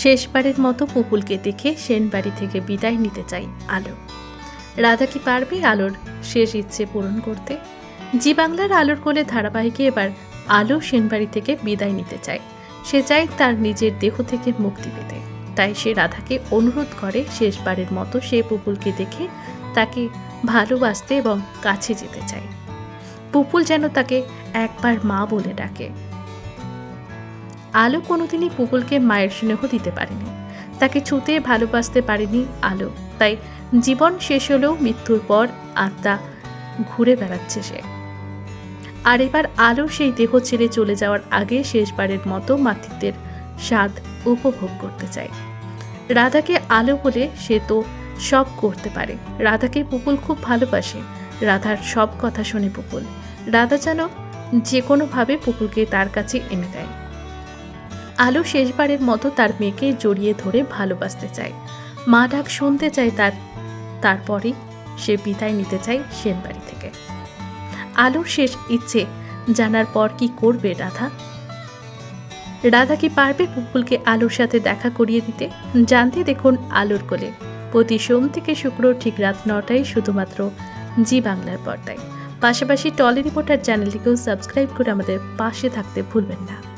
শেষবারের মতো পুপুলকে দেখে সেন বাড়ি থেকে বিদায় নিতে চাই আলো। রাধা কি পারবে আলোর শেষ ইচ্ছে পূরণ করতে? জি বাংলার আলোর কোলে ধারাবাহিকে এবার আলো সেনবাড়ি থেকে বিদায় নিতে চায়। সে চায় তার নিজের দেহ থেকে মুক্তি পেতে। তাই সে রাধাকে অনুরোধ করে শেষবারের মতো সে পুপুলকে দেখে তাকে ভালোবাসতে এবং কাছে যেতে চায়। পুপুল যেন তাকে একবার মা বলে ডাকে। আলো কোনোদিনই পুপুলকে মায়ের স্নেহ দিতে পারেনি। তাকে ছুতে ভালোবাসতে পারেনি আলো। তাই জীবন শেষ হলেও মৃত্যুর পর আত্মা ঘুরে বেড়াচ্ছে সে। আর এবার আলো সেই দেহ ছেড়ে চলে যাওয়ার আগে শেষবারের মতো মাতৃত্বের স্বাদ উপভোগ করতে চায়। রাধাকে আলো বলে সে তো সব করতে পারে। রাধাকে পুকুল খুব ভালোবাসে। রাধার সব কথা শুনে পুকুল। রাধা যেন যে কোনোভাবে পুকুলকে তার কাছে এনে দেয়। আলো শেষবারের মতো তার মেয়েকে জড়িয়ে ধরে ভালোবাসতে চায়। মা ডাক শুনতে চায় তার, তারপরেই সে বিদায় নিতে চায় সেনবাড়ি থেকে। আলোর শেষ ইচ্ছে জানার পর কি করবে রাধা? রাধা কি পারবে পুপুলকে আলোর সাথে দেখা করিয়ে দিতে? জানতে দেখুন আলোর কোলে। প্রতি সোম থেকে শুক্র ঠিক রাত নটায় শুধুমাত্র জি বাংলার পর্দায়। পাশাপাশি টলি রিপোর্টার চ্যানেলটিকেও সাবস্ক্রাইব করে আমাদের পাশে থাকতে ভুলবেন না।